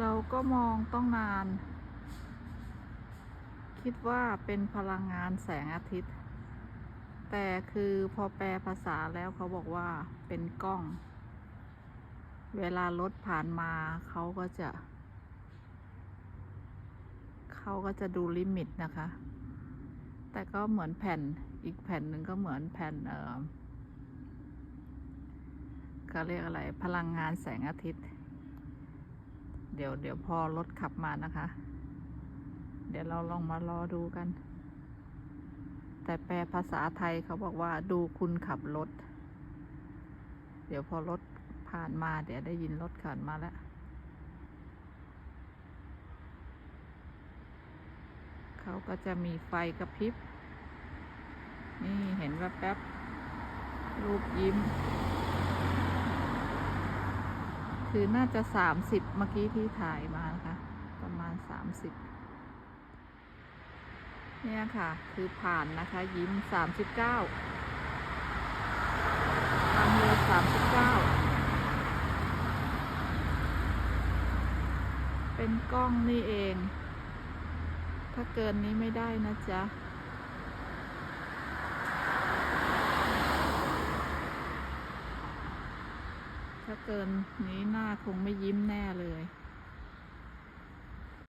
เราก็มองต้องนาน คิดว่าเป็นพลังงานแสงอาทิตย์ แต่คือพอแปลภาษาแล้วเขาบอกว่าเป็นกล้อง เวลารถผ่านมาเขาก็จะ เขาก็จะดูลิมิตนะคะ แต่ก็เหมือนแผ่นอีกแผ่นหนึ่งก็เหมือนแผ่นเออเขาเรียกอะไรพลังงานแสงอาทิตย์ เดี๋ยวเดี๋ยวพอรถขับมานะคะ เดี๋ยวเราลองมารอดูกัน แต่แปลภาษาไทยเขาบอกว่าดูคุณขับรถ เดี๋ยวพอรถผ่านมา เดี๋ยวได้ยินรถขันมาแล้ว เขาก็จะมีไฟกระพริบ นี่เห็นแวบๆรูปยิ้ม คือน่าจะสามสิบเมื่อกี้ที่ถ่ายมานะคะ ประมาณสามสิบเนี่ยค่ะ คือผ่านนะคะ ยิ้มสามสิบเก้าทำเลยสามสิบเก้าเป็นกล้องนี่เอง ถ้าเกินนี้ไม่ได้นะจ๊ะ ถ้าเกินนี้หน้าคงไม่ยิ้มแน่เลย